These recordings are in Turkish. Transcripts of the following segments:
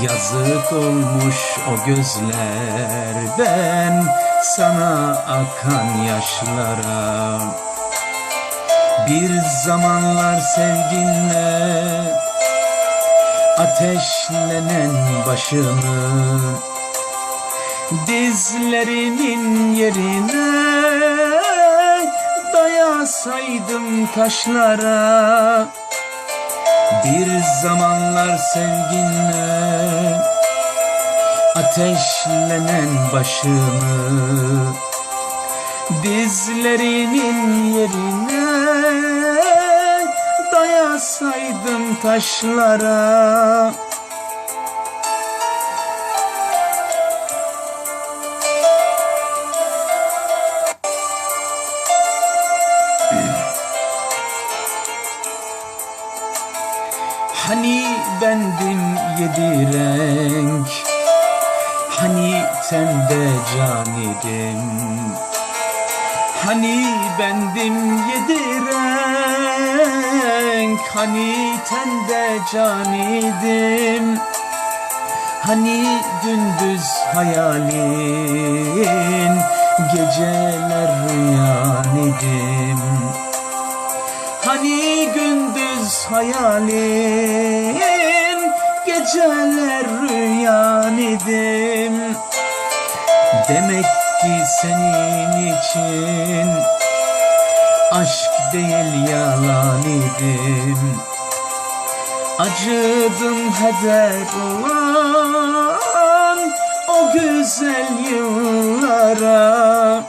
Yazık olmuş o gözlerden sana akan yaşlara. Bir zamanlar sevginle ateşlenen başımı Dizlerimin yerine dayasaydım taşlara bir zamanlar sevginle ateşlenen başımı Dizlerimin yerine dayasaydım taşlara Hani bendim yedi renk? Hani tende can idim? Hani bendim yedi renk? Hani tende can idim? Hani gündüz hayalin? Geceler rüyan idim? Hani gündüz hayalin Geceler rüyan idim. Demek ki senin için Aşk değil yalan idim. Acıdım heder olan O güzel yıllara.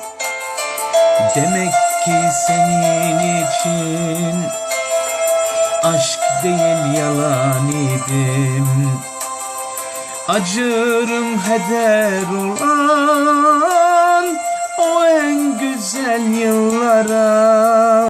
Demek ki senin için Aşk değil yalan idim. Acırım heder olan